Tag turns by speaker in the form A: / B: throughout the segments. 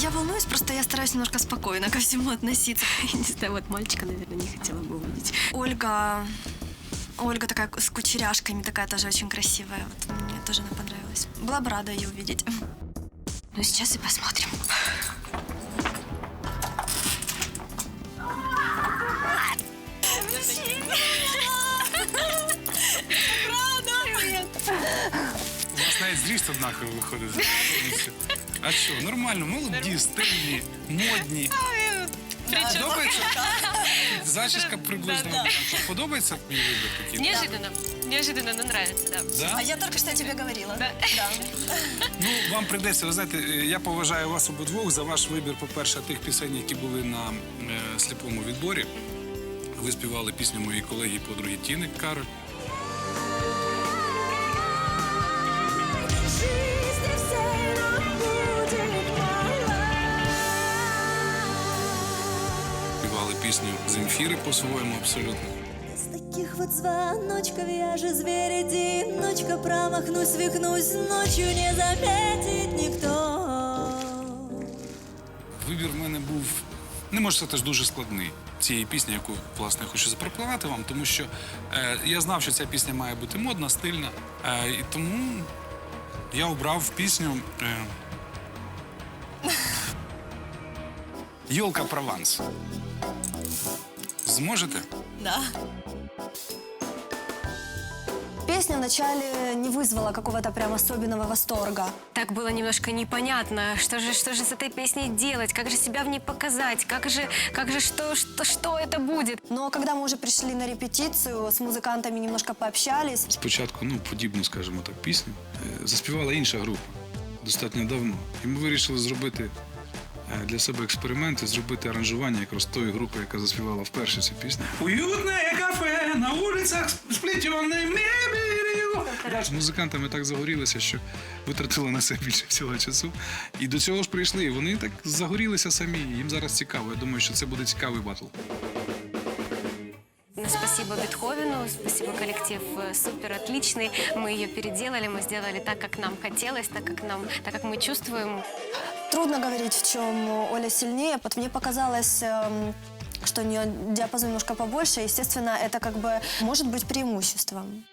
A: Я волнуюсь, просто я стараюсь немножко спокойно ко всему относиться.
B: Я не знаю, вот мальчика, наверное, не хотела бы увидеть.
A: Ольга... Ольга такая с кучеряшками, такая тоже очень красивая. Вот мне тоже она понравилась. Была бы рада ее увидеть. Ну, сейчас и посмотрим.
C: У вас навіть зріст однаковий виходить повністю. А що, нормально, молоді, стильні, модні. Подобається? Зачіска приблизно. однакова. Подобається мій вибір такий?
B: Неожиданно. Неожиданно, но нравится, да.
C: Да?
D: А я только что тебе говорила. Да.
C: Ну, вам прийдеться, ви знаєте, е, я поважаю вас обидвох за ваш вибір, по-перше, тих пісень, які були на е, сліпому відборі. Ви співали пісню моєї колеги і подруги Тіни Кароль. Співали пісню Земфіри по-своєму абсолютно.
E: С таких вот звоночков я же зверь одиночка Промахнусь, свихнусь ночью, не заметит никто
C: Вибір в мене був, не можу сказати, ж дуже складний цієї пісні, яку власне хочу запропонувати вам, тому що е, я знав, що ця пісня має бути модна, стильна. Е, і тому я обрав пісню е, Йолка Прованс. Зможете?
D: Да.
F: Песня вначале не вызвала какого-то прям особенного восторга.
B: Так было немножко непонятно, что же, что же с этой песней делать, как же себя в ней показать, как же, как же что, что, что это будет.
F: Но когда мы уже пришли на репетицию, с музыкантами немножко пообщались,
C: Спочатку, ну, подібну, скажімо так, пісню е, заспівала інша група достатньо давно. І ми вирішили зробити е, для себе експеримент і зробити аранжування якраз тої групи, яка заспівала вперше цю пісню. Уютне кафе на вулицях сплетене мебелью. З музикантами так загорілися, що витратили на це більше всього часу. І до цього ж прийшли. І вони так загорілися самі. Їм зараз цікаво. Я думаю, що це буде цікавий батл.
B: Спасибо Бетховену, спасибо коллектив, э, супер отличный. Мы ее переделали, мы сделали так, как нам хотелось, так, как нам, так, как мы чувствуем.
F: Трудно говорить, в чем Оля сильнее. Вот мне показалось, эм, что у нее диапазон немножко побольше. Естественно, это как бы может быть преимуществом.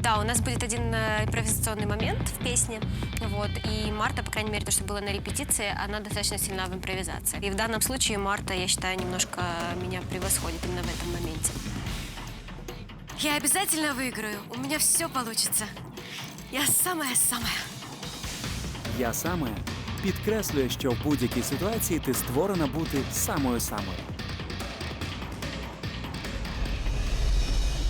B: Да, у нас будет один э, импровизационный момент в песне, вот, и Марта, по крайней мере, то, что было на репетиции, она достаточно сильна в импровизации. И в данном случае Марта, я считаю, немножко меня превосходит именно в этом моменте. Я обязательно выиграю, у меня все получится. Я самая-самая.
G: Я саме підкреслює, що в будь-якій ситуації ти створена бути самою самою.